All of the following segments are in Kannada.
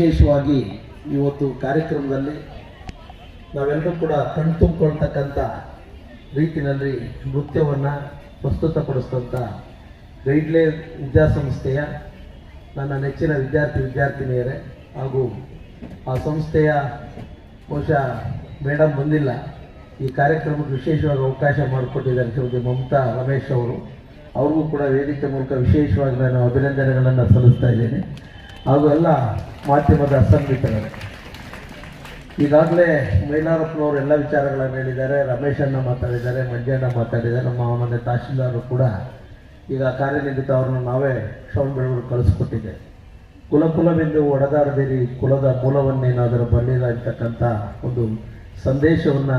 ವಿಶೇಷವಾಗಿ ಇವತ್ತು ಕಾರ್ಯಕ್ರಮದಲ್ಲಿ ನಾವೆಲ್ಲರೂ ಕೂಡ ಕಣ್ತುಂಬಿಕೊಳ್ತಕ್ಕಂಥ ರೀತಿಯಲ್ಲಿ ನೃತ್ಯವನ್ನು ಪ್ರಸ್ತುತಪಡಿಸಿದಂಥ ಗೈಡ್ಲೇ ವಿದ್ಯಾಸಂಸ್ಥೆಯ ನನ್ನ ನೆಚ್ಚಿನ ವಿದ್ಯಾರ್ಥಿ ವಿದ್ಯಾರ್ಥಿನಿಯರೇ ಹಾಗೂ ಆ ಸಂಸ್ಥೆಯ ಬಹುಶಃ ಮೇಡಮ್ ಬಂದಿಲ್ಲ. ಈ ಕಾರ್ಯಕ್ರಮಕ್ಕೆ ವಿಶೇಷವಾಗಿ ಅವಕಾಶ ಮಾಡಿಕೊಟ್ಟಿದ್ದಾರೆ ಶ್ರೀಮತಿ ಮಮತಾ ರಮೇಶ್ ಅವರು. ಅವ್ರಿಗೂ ಕೂಡ ವೇದಿಕೆ ಮೂಲಕ ವಿಶೇಷವಾಗಿ ನಾನು ಅಭಿನಂದನೆಗಳನ್ನು ಸಲ್ಲಿಸ್ತಾ ಇದ್ದೇನೆ. ಹಾಗೂ ಎಲ್ಲ ಮಾಧ್ಯಮದ ಅಸಂಗೀತಗಳು ಈಗಾಗಲೇ ಮೈಲಾರಪ್ಪನವರು ಎಲ್ಲ ವಿಚಾರಗಳನ್ನು ಹೇಳಿದ್ದಾರೆ. ರಮೇಶಣ್ಣ ಮಾತಾಡಿದ್ದಾರೆ ಮಂಜಣ್ಣ ಮಾತಾಡಿದ್ದಾರೆ, ನಮ್ಮ ಮನೆ ತಹಶೀಲ್ದಾರರು ಕೂಡ ಈಗ ಕಾರ್ಯನಿರತ ಅವ್ರನ್ನ ನಾವೇ ಶ್ರವಣ ಬೆಳವರು ಕಳಿಸ್ಕೊಟ್ಟಿದ್ದೆ ಕುಲ ಕುಲವೆಂದು ಒಡೆದಾಡದಿರಿ ಕುಲದ ಮೂಲವನ್ನೇನಾದರೂ ಬಲ್ಲಿಲ್ಲ ಅಂತಕ್ಕಂಥ ಒಂದು ಸಂದೇಶವನ್ನು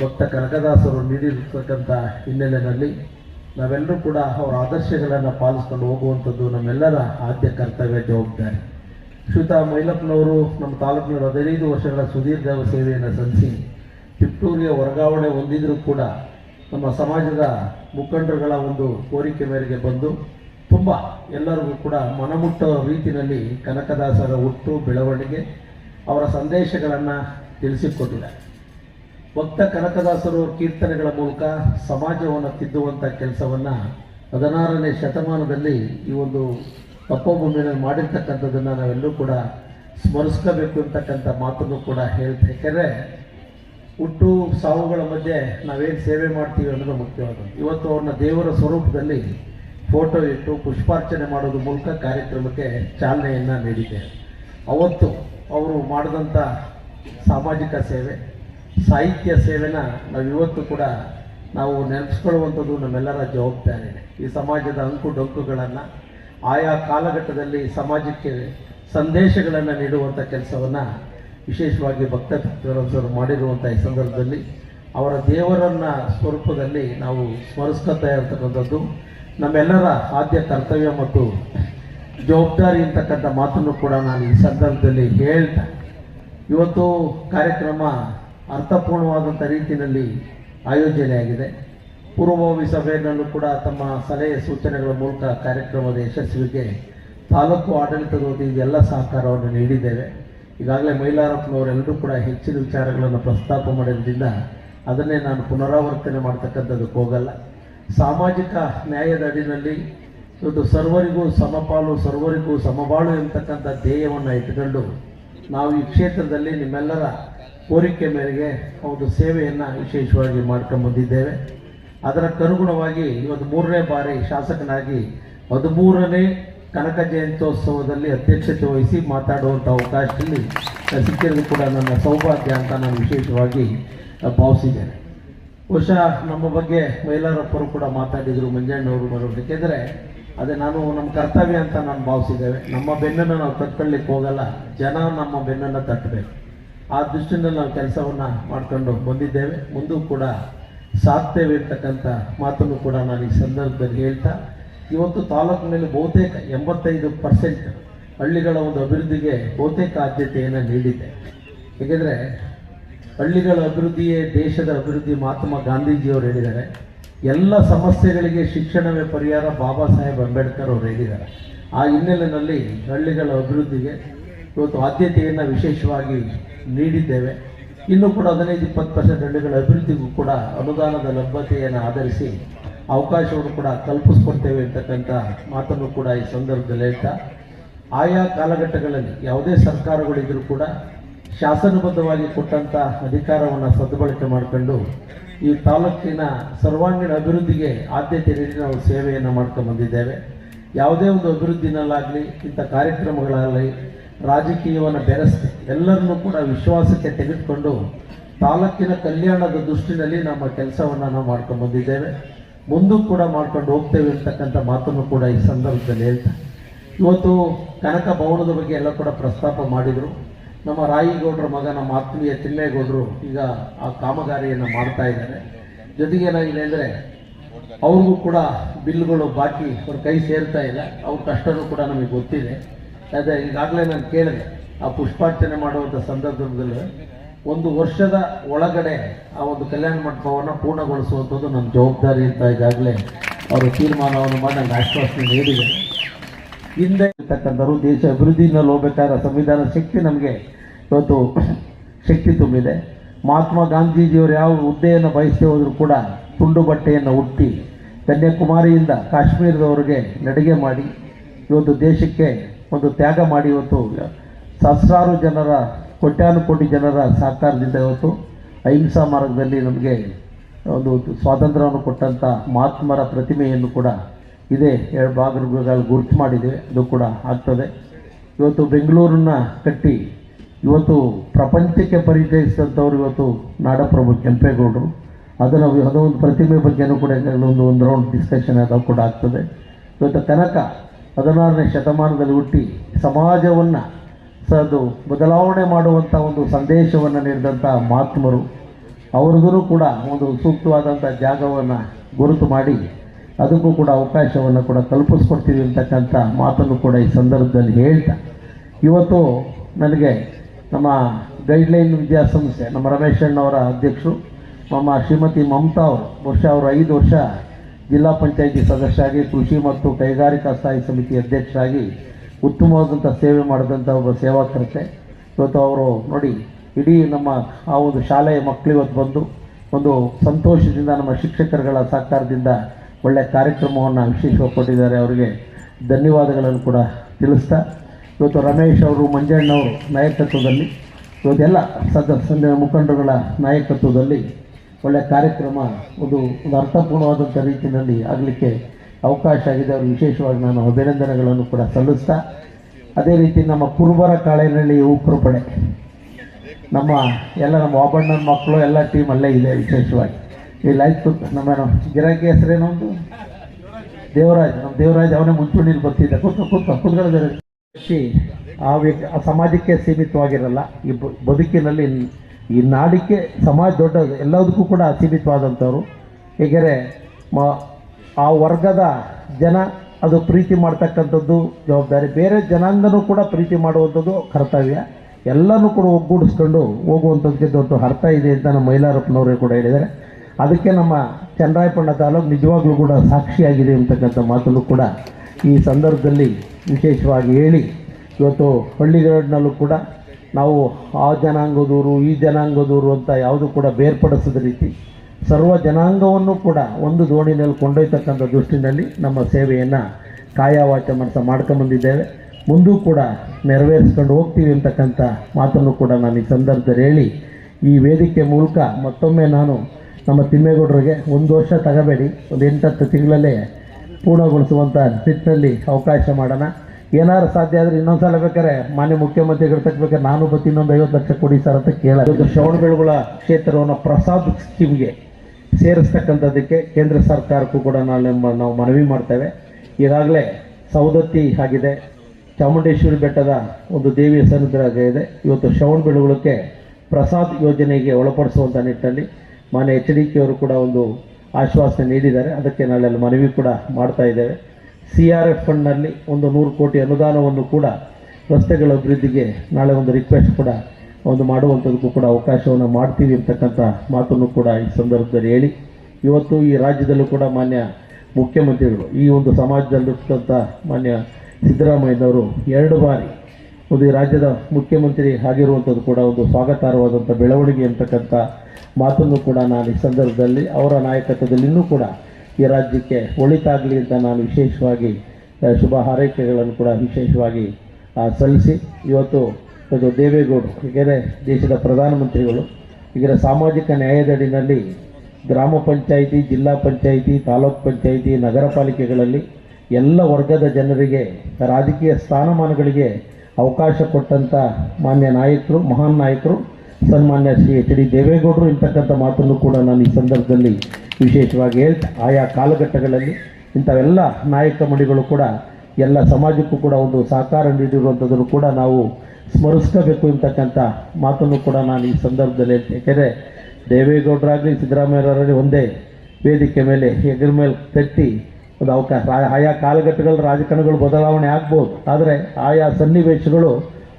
ಭಕ್ತ ಕನಕದಾಸರು ನೀಡಿರ್ತಕ್ಕಂಥ ಹಿನ್ನೆಲೆಯಲ್ಲಿ ನಾವೆಲ್ಲರೂ ಕೂಡ ಅವರ ಆದರ್ಶಗಳನ್ನು ಪಾಲಿಸ್ಕೊಂಡು ಹೋಗುವಂಥದ್ದು ನಮ್ಮೆಲ್ಲರ ಆದ್ಯ ಕರ್ತವ್ಯ, ಜವಾಬ್ದಾರಿ. ಶ್ರೀತ ಮೈಲಪ್ಪನವರು ನಮ್ಮ ತಾಲೂಕಿನ ಹದಿನೈದು ವರ್ಷಗಳ ಸುದೀರ್ಘ ಸೇವೆಯನ್ನು ಸಲ್ಲಿಸಿ ತಿಪ್ಟೂರಿಗೆ ವರ್ಗಾವಣೆ ಹೊಂದಿದರೂ ಕೂಡ ನಮ್ಮ ಸಮಾಜದ ಮುಖಂಡರುಗಳ ಒಂದು ಕೋರಿಕೆ ಮೇರೆಗೆ ಬಂದು, ತುಂಬ ಎಲ್ಲರಿಗೂ ಕೂಡ ಮನಮುಟ್ಟೋ ರೀತಿಯಲ್ಲಿ ಕನಕದಾಸರ ಹುಟ್ಟು, ಬೆಳವಣಿಗೆ ಅವರ ಸಂದೇಶಗಳನ್ನು ತಿಳಿಸಿಕೊಟ್ಟಿದ್ದಾರೆ. ಭಕ್ತ ಕನಕದಾಸರು ಕೀರ್ತನೆಗಳ ಮೂಲಕ ಸಮಾಜವನ್ನು ತಿದ್ದುವಂಥ ಕೆಲಸವನ್ನು ಹದಿನಾರನೇ ಶತಮಾನದಲ್ಲಿ ಈ ಒಂದು ತಪ್ಪಭೂಮಿಯಲ್ಲಿ ಮಾಡಿರ್ತಕ್ಕಂಥದ್ದನ್ನು ನಾವೆಲ್ಲರೂ ಕೂಡ ಸ್ಮರಿಸ್ಕೋಬೇಕು ಅಂತಕ್ಕಂಥ ಮಾತನ್ನು ಕೂಡ ಹೇಳ್ತಾ ಯಾಕೆಂದರೆ ಹುಟ್ಟು ಸಾವುಗಳ ಮಧ್ಯೆ ನಾವೇನು ಸೇವೆ ಮಾಡ್ತೀವಿ ಅನ್ನೋದು ಮುಖ್ಯವಾದದ್ದು. ಇವತ್ತು ಅವ್ರನ್ನ ದೇವರ ಸ್ವರೂಪದಲ್ಲಿ ಫೋಟೋ ಇಟ್ಟು ಪುಷ್ಪಾರ್ಚನೆ ಮಾಡೋದ್ರ ಮೂಲಕ ಕಾರ್ಯಕ್ರಮಕ್ಕೆ ಚಾಲನೆಯನ್ನು ನೀಡಿದೆ ಅವತ್ತು ಅವರು ಮಾಡಿದಂಥ ಸಾಮಾಜಿಕ ಸೇವೆ ಸಾಹಿತ್ಯ ಸೇವೆನ ನಾವು ಇವತ್ತು ಕೂಡ ನಾವು ನೆನೆಸ್ಕೊಳ್ಳುವಂಥದ್ದು ನಮ್ಮೆಲ್ಲರ ಜವಾಬ್ದಾರಿ. ಈ ಸಮಾಜದ ಅಂಕು ಡೊಂಕುಗಳನ್ನು ಆಯಾ ಕಾಲಘಟ್ಟದಲ್ಲಿ ಸಮಾಜಕ್ಕೆ ಸಂದೇಶಗಳನ್ನು ನೀಡುವಂಥ ಕೆಲಸವನ್ನು ವಿಶೇಷವಾಗಿ ಭಕ್ತ ಭಕ್ತರು ಮಾಡಿರುವಂಥ ಈ ಸಂದರ್ಭದಲ್ಲಿ ಅವರ ದೇವರನ್ನ ಸ್ವರೂಪದಲ್ಲಿ ನಾವು ಸ್ಮರಿಸ್ಕೊತಾ ಇರತಕ್ಕಂಥದ್ದು ನಮ್ಮೆಲ್ಲರ ಆದ್ಯ ಕರ್ತವ್ಯ ಮತ್ತು ಜವಾಬ್ದಾರಿ ಅಂತಕ್ಕಂಥ ಮಾತನ್ನು ಕೂಡ ನಾನು ಈ ಸಂದರ್ಭದಲ್ಲಿ ಹೇಳ್ತಾ ಇವತ್ತು ಕಾರ್ಯಕ್ರಮ ಅರ್ಥಪೂರ್ಣವಾದಂಥ ರೀತಿಯಲ್ಲಿ ಆಯೋಜನೆಯಾಗಿದೆ. ಪೂರ್ವಭಾವಿ ಸಭೆಯಲ್ಲೂ ಕೂಡ ತಮ್ಮ ಸಲಹೆ ಸೂಚನೆಗಳ ಮೂಲಕ ಕಾರ್ಯಕ್ರಮದ ಯಶಸ್ವಿಗೆ ತಾಲೂಕು ಆಡಳಿತದ ವತಿಯಿಂದ ಎಲ್ಲ ಸಹಕಾರವನ್ನು ನೀಡಿದ್ದೇವೆ. ಈಗಾಗಲೇ ಮೈಲಾರಪ್ಪನವರೆಲ್ಲರೂ ಕೂಡ ಹೆಚ್ಚಿನ ವಿಚಾರಗಳನ್ನು ಪ್ರಸ್ತಾಪ ಮಾಡಿರೋದ್ರಿಂದ ಅದನ್ನೇ ನಾನು ಪುನರಾವರ್ತನೆ ಮಾಡ್ತಕ್ಕಂಥದ್ದಕ್ಕೆ ಹೋಗಲ್ಲ. ಸಾಮಾಜಿಕ ನ್ಯಾಯದ ಅಡಿನಲ್ಲಿ ಒಂದು ಸರ್ವರಿಗೂ ಸಮಪಾಲು, ಸರ್ವರಿಗೂ ಸಮಬಾಳು ಎಂಬತಕ್ಕಂಥ ಧ್ಯೇಯವನ್ನು ಇಟ್ಟುಕೊಂಡು ನಾವು ಈ ಕ್ಷೇತ್ರದಲ್ಲಿ ನಿಮ್ಮೆಲ್ಲರ ಕೋರಿಕೆ ಮೇರೆಗೆ ಒಂದು ಸೇವೆಯನ್ನು ವಿಶೇಷವಾಗಿ ಮಾಡ್ಕೊಂಡು ಬಂದಿದ್ದೇವೆ. ಅದರಕ್ಕನುಗುಣವಾಗಿ ಇವತ್ತು ಮೂರನೇ ಬಾರಿ ಶಾಸಕನಾಗಿ ಹದಿಮೂರನೇ ಕನಕ ಜಯಂತ್ಯೋತ್ಸವದಲ್ಲಿ ಅಧ್ಯಕ್ಷತೆ ವಹಿಸಿ ಮಾತಾಡುವಂಥ ಅವಕಾಶದಲ್ಲಿ ಸಿಕ್ಕಿರೋದು ಕೂಡ ನನ್ನ ಸೌಭಾಗ್ಯ ಅಂತ ನಾನು ವಿಶೇಷವಾಗಿ ಭಾವಿಸಿದ್ದೇನೆ. ಬಹುಶಃ ನಮ್ಮ ಬಗ್ಗೆ ಮೈಲಾರಪ್ಪರು ಕೂಡ ಮಾತಾಡಿದರು, ಮಂಜಣ್ಣವರು ಬರೋದು ಏಕೆಂದರೆ ಅದೇ ನಾನು ನಮ್ಮ ಕರ್ತವ್ಯ ಅಂತ ನಾನು ಭಾವಿಸಿದ್ದೇವೆ. ನಮ್ಮ ಬೆನ್ನನ್ನು ನಾವು ತಟ್ಕೊಳ್ಳಿಕ್ಕೆ ಹೋಗಲ್ಲ. ಜನ ನಮ್ಮ ಬೆನ್ನನ್ನು ತಟ್ಟಬೇಕು. ಆ ದೃಷ್ಟಿಯಿಂದ ನಾವು ಕೆಲಸವನ್ನು ಮಾಡ್ಕೊಂಡು ಬಂದಿದ್ದೇವೆ. ಮುಂದೂ ಕೂಡ ಸಾಕ್ತೇವೆ ಇರ್ತಕ್ಕಂಥ ಮಾತನ್ನು ಕೂಡ ನಾನು ಈ ಸಂದರ್ಭದಲ್ಲಿ ಹೇಳ್ತಾ, ಇವತ್ತು ತಾಲೂಕಿನಲ್ಲಿ ಬಹುತೇಕ ಎಂಬತ್ತೈದು ಪರ್ಸೆಂಟ್ ಹಳ್ಳಿಗಳ ಒಂದು ಅಭಿವೃದ್ಧಿಗೆ ಬಹುತೇಕ ಆದ್ಯತೆಯನ್ನು ನೀಡಿದೆ. ಏಕೆಂದರೆ ಹಳ್ಳಿಗಳ ಅಭಿವೃದ್ಧಿಯೇ ದೇಶದ ಅಭಿವೃದ್ಧಿ ಮಹಾತ್ಮ ಗಾಂಧೀಜಿಯವರು ಹೇಳಿದ್ದಾರೆ. ಎಲ್ಲ ಸಮಸ್ಯೆಗಳಿಗೆ ಶಿಕ್ಷಣವೇ ಪರಿಹಾರ ಬಾಬಾ ಸಾಹೇಬ್ ಅಂಬೇಡ್ಕರ್ ಅವರು ಹೇಳಿದ್ದಾರೆ. ಆ ಹಿನ್ನೆಲೆಯಲ್ಲಿ ಹಳ್ಳಿಗಳ ಅಭಿವೃದ್ಧಿಗೆ ಇವತ್ತು ಆದ್ಯತೆಯನ್ನು ವಿಶೇಷವಾಗಿ ನೀಡಿದ್ದೇವೆ. ಇನ್ನು ಕೂಡ ಹದಿನೈದು, ಇಪ್ಪತ್ತು ಪರ್ಸೆಂಟ್ ಹಳ್ಳಿಗಳ ಅಭಿವೃದ್ಧಿಗೂ ಕೂಡ ಅನುದಾನದ ಲಭ್ಯತೆಯನ್ನು ಆಧರಿಸಿ ಅವಕಾಶವನ್ನು ಕೂಡ ಕಲ್ಪಿಸ್ಕೊಡ್ತೇವೆ ಅಂತಕ್ಕಂಥ ಮಾತನ್ನು ಕೂಡ ಈ ಸಂದರ್ಭದಲ್ಲಿ ಹೇಳ್ತಾ, ಆಯಾ ಕಾಲಘಟ್ಟಗಳಲ್ಲಿ ಯಾವುದೇ ಸರ್ಕಾರಗಳಿದ್ದರೂ ಕೂಡ ಶಾಸನಬದ್ಧವಾಗಿ ಕೊಟ್ಟಂಥ ಅಧಿಕಾರವನ್ನು ಸದ್ಬಳಕೆ ಮಾಡಿಕೊಂಡು ಈ ತಾಲೂಕಿನ ಸರ್ವಾಂಗೀಣ ಅಭಿವೃದ್ಧಿಗೆ ಆದ್ಯತೆ ನೀಡಿ ನಾವು ಸೇವೆಯನ್ನು ಮಾಡ್ಕೊಂಡು ಬಂದಿದ್ದೇವೆ. ಯಾವುದೇ ಒಂದು ಅಭಿವೃದ್ಧಿನಲ್ಲಾಗಲಿ ಇಂಥ ಕಾರ್ಯಕ್ರಮಗಳಾಗಲಿ ರಾಜಕೀಯವನ್ನು ಬೆರೆಸದೆ ಎಲ್ಲರನ್ನೂ ಕೂಡ ವಿಶ್ವಾಸಕ್ಕೆ ತೆಗೆದುಕೊಂಡು ತಾಲೂಕಿನ ಕಲ್ಯಾಣದ ದೃಷ್ಟಿನಲ್ಲಿ ನಮ್ಮ ಕೆಲಸವನ್ನು ನಾವು ಮಾಡ್ಕೊಂಡು ಬಂದಿದ್ದೇವೆ. ಮುಂದೂ ಕೂಡ ಮಾಡ್ಕೊಂಡು ಹೋಗ್ತೇವೆ ಅಂತಕ್ಕಂಥ ಮಾತನ್ನು ಕೂಡ ಈ ಸಂದರ್ಭದಲ್ಲಿ ಹೇಳ್ತಾ. ಇವತ್ತು ಕನಕ ಭವನದ ಬಗ್ಗೆ ಎಲ್ಲ ಕೂಡ ಪ್ರಸ್ತಾಪ ಮಾಡಿದರು. ನಮ್ಮ ರಾಯಿಗೌಡರ ಮಗ, ನಮ್ಮ ಆತ್ಮೀಯ ತಿಮ್ಮೇಗೌಡರು ಈಗ ಆ ಕಾಮಗಾರಿಯನ್ನು ಮಾಡ್ತಾ ಇದ್ದಾರೆ. ಜೊತೆಗೆ ಏನಾಗಿದೆ ಅಂದರೆ ಅವ್ರಿಗೂ ಕೂಡ ಬಿಲ್ಗಳು ಬಾಕಿ ಅವ್ರ ಕೈ ಸೇರ್ತಾ ಇಲ್ಲ. ಅವ್ರ ಕಷ್ಟನೂ ಕೂಡ ನಮಗೆ ಗೊತ್ತಿದೆ. ಅದೇ, ಈಗಾಗಲೇ ನಾನು ಕೇಳಿದೆ, ಆ ಪುಷ್ಪಾರ್ಚನೆ ಮಾಡುವಂಥ ಸಂದರ್ಭದಲ್ಲಿ ಒಂದು ವರ್ಷದ ಒಳಗಡೆ ಆ ಒಂದು ಕಲ್ಯಾಣ ಮಂಟಪವನ್ನು ಪೂರ್ಣಗೊಳಿಸುವಂಥದ್ದು ನಮ್ಮ ಜವಾಬ್ದಾರಿ ಅಂತ ಈಗಾಗಲೇ ಅವರು ತೀರ್ಮಾನವನ್ನು ಮಾಡಿ ನನಗೆ ಆಶ್ವಾಸನೆ ನೀಡಿದೆ. ಹಿಂದೆ ಇರ್ತಕ್ಕಂಥವ್ರು ದೇಶ ಅಭಿವೃದ್ಧಿನಲ್ಲಿ ಹೋಗ್ಬೇಕಾದ್ರೆ ಸಂವಿಧಾನ ಶಕ್ತಿ ನಮಗೆ ಇವತ್ತು ಶಕ್ತಿ ತುಂಬಿದೆ. ಮಹಾತ್ಮ ಗಾಂಧೀಜಿಯವರು ಯಾವ ಹುದ್ದೆಯನ್ನು ಬಯಸದೆ ಹೋದರೂ ಕೂಡ ತುಂಡು ಬಟ್ಟೆಯನ್ನು ಹುಟ್ಟಿ ಕನ್ಯಾಕುಮಾರಿಯಿಂದ ಕಾಶ್ಮೀರದವರಿಗೆ ನಡಿಗೆ ಮಾಡಿ ಇವತ್ತು ದೇಶಕ್ಕೆ ಒಂದು ತ್ಯಾಗ ಮಾಡಿ ಇವತ್ತು ಸಹಸ್ರಾರು ಜನರ, ಕೋಟ್ಯಾನುಕೋಟಿ ಜನರ ಸಹಕಾರದಿಂದ ಇವತ್ತು ಅಹಿಂಸಾ ಮಾರ್ಗದಲ್ಲಿ ನಮಗೆ ಒಂದು ಸ್ವಾತಂತ್ರ್ಯವನ್ನು ಕೊಟ್ಟಂಥ ಮಹಾತ್ಮರ ಪ್ರತಿಮೆಯನ್ನು ಕೂಡ ಇದೇ ಎರಡು ಭಾಗಗಳು ಗುರುತು ಮಾಡಿದೆ ಅದು ಕೂಡ ಆಗ್ತದೆ. ಇವತ್ತು ಬೆಂಗಳೂರನ್ನ ಕಟ್ಟಿ ಇವತ್ತು ಪ್ರಪಂಚಕ್ಕೆ ಪರಿಚಯಿಸಿದಂಥವ್ರು ಇವತ್ತು ನಾಡಪ್ರಭು ಕೆಂಪೇಗೌಡರು. ಅದನ್ನು ಅದೊಂದು ಪ್ರತಿಮೆ ಬಗ್ಗೆನೂ ಕೂಡ ಒಂದು ಒಂದು ರೌಂಡ್ ಡಿಸ್ಕಷನ್ ಅದು ಕೂಡ ಆಗ್ತದೆ. ಇವತ್ತು ಕನಕ ಹದಿನಾರನೇ ಶತಮಾನದಲ್ಲಿ ಹುಟ್ಟಿ ಸಮಾಜವನ್ನು ಅದು ಬದಲಾವಣೆ ಮಾಡುವಂಥ ಒಂದು ಸಂದೇಶವನ್ನು ನೀಡಿದಂಥ ಮಹಾತ್ಮರು, ಅವ್ರಿಗೂ ಕೂಡ ಒಂದು ಸೂಕ್ತವಾದಂಥ ಜಾಗವನ್ನು ಗುರುತು ಮಾಡಿ ಅದಕ್ಕೂ ಕೂಡ ಅವಕಾಶವನ್ನು ಕೂಡ ಕಲ್ಪಿಸ್ಕೊಡ್ತೀವಿ ಅಂತಕ್ಕಂಥ ಮಾತನ್ನು ಕೂಡ ಈ ಸಂದರ್ಭದಲ್ಲಿ ಹೇಳ್ತಾ. ಇವತ್ತು ನನಗೆ ನಮ್ಮ ಗೈಡ್ಲೈನ್ ವಿದ್ಯಾಸಂಸ್ಥೆ, ನಮ್ಮ ರಮೇಶಣ್ಣವರ ಅಧ್ಯಕ್ಷರು, ನಮ್ಮ ಶ್ರೀಮತಿ ಮಮತಾ ಅವರು, ವರ್ಷ ಅವರು ಐದು ವರ್ಷ ಜಿಲ್ಲಾ ಪಂಚಾಯಿತಿ ಸದಸ್ಯರಾಗಿ, ಕೃಷಿ ಮತ್ತು ಕೈಗಾರಿಕಾ ಸ್ಥಾಯಿ ಸಮಿತಿ ಅಧ್ಯಕ್ಷರಾಗಿ ಉತ್ತಮವಾದಂಥ ಸೇವೆ ಮಾಡಿದಂಥ ಒಬ್ಬ ಸೇವಾಕರ್ತೆ. ಇವತ್ತು ಅವರು ನೋಡಿ, ಇಡೀ ನಮ್ಮ ಆ ಒಂದು ಶಾಲೆಯ ಮಕ್ಕಳು ಇವತ್ತು ಬಂದು ಒಂದು ಸಂತೋಷದಿಂದ ನಮ್ಮ ಶಿಕ್ಷಕರುಗಳ ಸಹಕಾರದಿಂದ ಒಳ್ಳೆಯ ಕಾರ್ಯಕ್ರಮವನ್ನು ವಿಶೇಷವಾಗಿ ಕೊಟ್ಟಿದ್ದಾರೆ. ಅವರಿಗೆ ಧನ್ಯವಾದಗಳನ್ನು ಕೂಡ ತಿಳಿಸ್ತಾ, ಇವತ್ತು ರಮೇಶ್ ಅವರು, ಮಂಜಣ್ಣವರು ನಾಯಕತ್ವದಲ್ಲಿ, ಇವತ್ತೆಲ್ಲ ಸದಸ್ಯ ಮುಖಂಡರುಗಳ ನಾಯಕತ್ವದಲ್ಲಿ ಒಳ್ಳೆಯ ಕಾರ್ಯಕ್ರಮ, ಒಂದು ಒಂದು ಅರ್ಥಪೂರ್ಣವಾದಂಥ ರೀತಿಯಲ್ಲಿ ಆಗಲಿಕ್ಕೆ ಅವಕಾಶ ಆಗಿದೆ. ಅವರು ವಿಶೇಷವಾಗಿ ನಾನು ಅಭಿನಂದನೆಗಳನ್ನು ಕೂಡ ಸಲ್ಲಿಸ್ತಾ, ಅದೇ ರೀತಿ ನಮ್ಮ ಕುರುಬರ ಕಾಳೆಯಲ್ಲಿ ಯುವಕರು ಪಡೆ ನಮ್ಮ ಎಲ್ಲ ನಮ್ಮ ವಾಬಣ್ಣನ ಮಕ್ಕಳು, ಎಲ್ಲ ಟೀಮ್ ಅಲ್ಲೇ ಇದೆ ವಿಶೇಷವಾಗಿ. ಇಲ್ಲಿ ಆಯ್ತು ನಮ್ಮ ಗಿರಾಕಿ ಹೆಸರೇನೊಂದು ದೇವರಾಜ್, ನಮ್ಮ ದೇವರಾಜ್ ಅವನೇ ಮುಂಚೂಣಿಯಲ್ಲಿ ಬರ್ತಿದ್ದ. ಕೂತ್ಕೊ ಕೂತ್ಕೊ, ಕೂತ್ಕೊಳ್ಳೋದು ಆ ವ್ಯಕ್ತಿ, ಆ ಸಮಾಜಕ್ಕೆ ಸೀಮಿತವಾಗಿರಲ್ಲ. ಈ ಬದುಕಿನಲ್ಲಿ ಈ ನಾಡಿಗೆ ಸಮಾಜ ದೊಡ್ಡ ಎಲ್ಲದಕ್ಕೂ ಕೂಡ ಸೀಮಿತವಾದಂಥವ್ರು ಹೇಗೆರೆ, ಮ, ಆ ವರ್ಗದ ಜನ ಅದು ಪ್ರೀತಿ ಮಾಡ್ತಕ್ಕಂಥದ್ದು, ಜವಾಬ್ದಾರಿ. ಬೇರೆ ಜನಾಂಗನೂ ಕೂಡ ಪ್ರೀತಿ ಮಾಡುವಂಥದ್ದು ಕರ್ತವ್ಯ. ಎಲ್ಲನೂ ಕೂಡ ಒಗ್ಗೂಡಿಸ್ಕೊಂಡು ಹೋಗುವಂಥದ್ದಕ್ಕೆ ದೊಡ್ಡ ಅರ್ಥ ಇದೆ ಅಂತ ನಮ್ಮ ಮೈಲಾರಪ್ಪನವರೇ ಕೂಡ ಹೇಳಿದ್ದಾರೆ. ಅದಕ್ಕೆ ನಮ್ಮ ಚನ್ನರಾಯಪಣ್ಣ ತಾಲೂಕು ನಿಜವಾಗ್ಲೂ ಕೂಡ ಸಾಕ್ಷಿಯಾಗಿದೆ ಅಂತಕ್ಕಂಥ ಮಾತನ್ನು ಕೂಡ ಈ ಸಂದರ್ಭದಲ್ಲಿ ವಿಶೇಷವಾಗಿ ಹೇಳಿ, ಇವತ್ತು ಹಳ್ಳಿಗಾಡಿನಲ್ಲೂ ಕೂಡ ನಾವು ಆ ಜನಾಂಗದವರು, ಈ ಜನಾಂಗದವರು ಅಂತ ಯಾವುದು ಕೂಡ ಬೇರ್ಪಡಿಸದ ರೀತಿ ಸರ್ವ ಜನಾಂಗವನ್ನು ಕೂಡ ಒಂದು ದೋಣಿನಲ್ಲಿ ಕೊಂಡೊಯ್ತಕ್ಕಂಥ ದೃಷ್ಟಿನಲ್ಲಿ ನಮ್ಮ ಸೇವೆಯನ್ನು ಕಾಯವಾಚ ಮನಸ ಮಾಡ್ಕೊಂಬಂದಿದ್ದೇವೆ ಮುಂದೂ ಕೂಡ ನೆರವೇರಿಸ್ಕೊಂಡು ಹೋಗ್ತೀವಿ ಅಂತಕ್ಕಂಥ ಮಾತನ್ನು ಕೂಡ ನಾನು ಈ ಸಂದರ್ಭದಲ್ಲಿ ಹೇಳಿ, ಈ ವೇದಿಕೆ ಮೂಲಕ ಮತ್ತೊಮ್ಮೆ ನಾನು ನಮ್ಮ ತಿಮ್ಮೇಗೌಡರಿಗೆ ಒಂದು ವರ್ಷ ತಗೋಬೇಡಿ, ಒಂದು ಎಂಟತ್ತು ತಿಂಗಳಲ್ಲೇ ಪೂರ್ಣಗೊಳಿಸುವಂಥ ನಿಟ್ಟಿನಲ್ಲಿ ಅವಕಾಶ ಮಾಡೋಣ. ಏನಾದ್ರು ಸಾಧ್ಯ ಆದರೆ ಇನ್ನೊಂದ್ಸಲ ಬೇಕಾದ್ರೆ ಮಾನ್ಯ ಮುಖ್ಯಮಂತ್ರಿಗಳು ತಗೋಬೇಕಾದ್ರೆ ನಾನು ಬತ್ತಿ ಇನ್ನೊಂದು ಐವತ್ತು ಲಕ್ಷ ಕೊಡಿ ಸರ್ ಅಂತ ಕೇಳ ಇವತ್ತು ಶ್ರವಣಬೆಳಗೊಳ ಕ್ಷೇತ್ರವನ್ನು ಪ್ರಸಾದ್ ಸ್ಕೀಮ್ಗೆ ಸೇರಿಸ್ತಕ್ಕಂಥದ್ದಕ್ಕೆ ಕೇಂದ್ರ ಸರ್ಕಾರಕ್ಕೂ ಕೂಡ ನಾಳೆ ನಾವು ಮನವಿ ಮಾಡ್ತೇವೆ. ಈಗಾಗಲೇ ಸವದತ್ತಿ ಆಗಿದೆ, ಚಾಮುಂಡೇಶ್ವರಿ ಬೆಟ್ಟದ ಒಂದು ದೇವಿಯ ಸನ್ನಿಧಾನ ಇದೆ. ಇವತ್ತು ಶ್ರವಣ ಬೆಳಗುಳಕ್ಕೆ ಪ್ರಸಾದ್ ಯೋಜನೆಗೆ ಒಳಪಡಿಸುವಂಥ ನಿಟ್ಟಿನಲ್ಲಿ ಮಾನ್ಯ ಎಚ್ ಡಿ ಕೆ ಅವರು ಕೂಡ ಒಂದು ಆಶ್ವಾಸನೆ ನೀಡಿದ್ದಾರೆ. ಅದಕ್ಕೆ ನಾಳೆ ಮನವಿ ಕೂಡ ಮಾಡ್ತಾ ಇದ್ದೇವೆ. ಸಿ ಆರ್ ಎಫ್ ಫಂಡ್ನಲ್ಲಿ ಒಂದು ನೂರು ಕೋಟಿ ಅನುದಾನವನ್ನು ಕೂಡ ರಸ್ತೆಗಳ ಅಭಿವೃದ್ಧಿಗೆ ನಾಳೆ ಒಂದು ರಿಕ್ವೆಸ್ಟ್ ಕೂಡ ಒಂದು ಮಾಡುವಂಥದ್ದಕ್ಕೂ ಕೂಡ ಅವಕಾಶವನ್ನು ಮಾಡ್ತೀವಿ ಅಂತಕ್ಕಂಥ ಮಾತನ್ನು ಕೂಡ ಈ ಸಂದರ್ಭದಲ್ಲಿ ಹೇಳಿ. ಇವತ್ತು ಈ ರಾಜ್ಯದಲ್ಲೂ ಕೂಡ ಮಾನ್ಯ ಮುಖ್ಯಮಂತ್ರಿಗಳು, ಈ ಒಂದು ಸಮಾಜದಲ್ಲಿರ್ತಕ್ಕಂಥ ಮಾನ್ಯ ಸಿದ್ದರಾಮಯ್ಯನವರು ಎರಡು ಬಾರಿ ಒಂದು ಈ ರಾಜ್ಯದ ಮುಖ್ಯಮಂತ್ರಿ ಆಗಿರುವಂಥದ್ದು ಕೂಡ ಒಂದು ಸ್ವಾಗತಾರ್ಹವಾದಂಥ ಬೆಳವಣಿಗೆ ಅಂತಕ್ಕಂಥ ಮಾತನ್ನು ಕೂಡ ನಾನು ಈ ಸಂದರ್ಭದಲ್ಲಿ ಅವರ ನಾಯಕತ್ವದಲ್ಲಿ ಇನ್ನೂ ಕೂಡ ಈ ರಾಜ್ಯಕ್ಕೆ ಒಳಿತಾಗಲಿ ಅಂತ ನಾನು ವಿಶೇಷವಾಗಿ ಶುಭ ಹಾರೈಕೆಗಳನ್ನು ಕೂಡ ವಿಶೇಷವಾಗಿ ಸಲ್ಲಿಸಿ. ಇವತ್ತು ಇದು ದೇವೇಗೌಡರು ಹೀಗೆ ದೇಶದ ಪ್ರಧಾನಮಂತ್ರಿಗಳು. ಇದರ ಸಾಮಾಜಿಕ ನ್ಯಾಯದಡಿನಲ್ಲಿ ಗ್ರಾಮ ಪಂಚಾಯಿತಿ, ಜಿಲ್ಲಾ ಪಂಚಾಯಿತಿ, ತಾಲೂಕ್ ಪಂಚಾಯಿತಿ, ನಗರ ಪಾಲಿಕೆಗಳಲ್ಲಿ ಎಲ್ಲ ವರ್ಗದ ಜನರಿಗೆ ರಾಜಕೀಯ ಸ್ಥಾನಮಾನಗಳಿಗೆ ಅವಕಾಶ ಕೊಟ್ಟಂಥ ಮಾನ್ಯ ನಾಯಕರು, ಮಹಾನ್ ನಾಯಕರು. ಸನ್ಮಾನ್ಯ ಶ್ರೀ ಎಚ್ ಡಿ ದೇವೇಗೌಡರು ಇರ್ತಕ್ಕಂಥ ಮಾತನ್ನು ಕೂಡ ನಾನು ಈ ಸಂದರ್ಭದಲ್ಲಿ ವಿಶೇಷವಾಗಿ ಹೇಳ್ತೆ ಆಯಾ ಕಾಲಘಟ್ಟಗಳಲ್ಲಿ ಇಂಥವೆಲ್ಲ ನಾಯಕ ಮಣಿಗಳು ಕೂಡ ಎಲ್ಲ ಸಮಾಜಕ್ಕೂ ಕೂಡ ಒಂದು ಸಹಕಾರ ನೀಡಿರುವಂಥದ್ದನ್ನು ಕೂಡ ನಾವು ಸ್ಮರಿಸ್ಕೋಬೇಕು ಅಂತಕ್ಕಂಥ ಮಾತನ್ನು ಕೂಡ ನಾನು ಈ ಸಂದರ್ಭದಲ್ಲಿ ಹೇಳ್ತೀನಿ. ಯಾಕೆಂದರೆ ದೇವೇಗೌಡರಾಗಲಿ ಸಿದ್ದರಾಮಯ್ಯರಾಗಲಿ ಒಂದೇ ವೇದಿಕೆ ಮೇಲೆ ಹೆಗರ ಮೇಲೆ ತಟ್ಟಿ ಒಂದು ಅವಕಾಶ. ಆಯಾ ಕಾಲಘಟ್ಟಗಳ ರಾಜಕಾರಣಗಳು ಬದಲಾವಣೆ ಆಗ್ಬೋದು. ಆದರೆ ಆಯಾ ಸನ್ನಿವೇಶಗಳು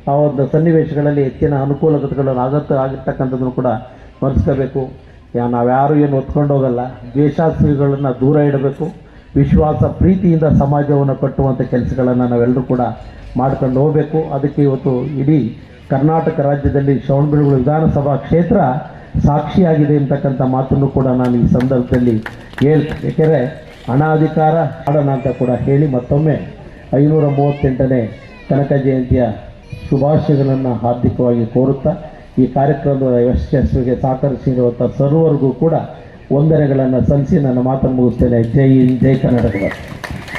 ಆ ಒಂದು ಸನ್ನಿವೇಶಗಳಲ್ಲಿ ಹೆಚ್ಚಿನ ಅನುಕೂಲತೆಗಳನ್ನು ಆಗತ್ತ ಆಗಿರ್ತಕ್ಕಂಥದ್ದನ್ನು ಕೂಡ ಸ್ಮರಿಸ್ಕೋಬೇಕು. ಯಾ, ನಾವ್ಯಾರು ಏನು ಹೊತ್ಕೊಂಡು ಹೋಗಲ್ಲ. ದ್ವೇಷಾಸ್ತ್ರಗಳನ್ನು ದೂರ ಇಡಬೇಕು. ವಿಶ್ವಾಸ ಪ್ರೀತಿಯಿಂದ ಸಮಾಜವನ್ನು ಕಟ್ಟುವಂಥ ಕೆಲಸಗಳನ್ನು ನಾವೆಲ್ಲರೂ ಕೂಡ ಮಾಡ್ಕೊಂಡು ಹೋಗಬೇಕು. ಅದಕ್ಕೆ ಇವತ್ತು ಇಡೀ ಕರ್ನಾಟಕ ರಾಜ್ಯದಲ್ಲಿ ಶ್ರವಣಬೆಳಗೊಳ ವಿಧಾನಸಭಾ ಕ್ಷೇತ್ರ ಸಾಕ್ಷಿಯಾಗಿದೆ ಅಂತಕ್ಕಂಥ ಮಾತನ್ನು ಕೂಡ ನಾನು ಈ ಸಂದರ್ಭದಲ್ಲಿ ಹೇಳ್ತೀನಿ. ಏಕೆಂದರೆ ಹಣ ಅಧಿಕಾರ ಹಾಡೋಣ ಅಂತ ಕೂಡ ಹೇಳಿ ಮತ್ತೊಮ್ಮೆ ಐನೂರ ಮೂವತ್ತೆಂಟನೇ ಕನಕ ಜಯಂತಿಯ ಶುಭಾಶಯಗಳನ್ನು ಹಾರ್ದಿಕವಾಗಿ ಕೋರುತ್ತಾ, ಈ ಕಾರ್ಯಕ್ರಮದ ಯಶಸ್ಸಿಗೆ ಸಹಕರಿಸಿರುವಂಥ ಸರ್ವರಿಗೂ ಕೂಡ ವಂದನೆಗಳನ್ನು ಸಲ್ಲಿಸಿ ನನ್ನ ಮಾತನ್ನು ಮುಗಿಸ್ತೇನೆ. ಜೈ ಹಿಂದ್, ಜೈ ಕರ್ನಾಟಕ.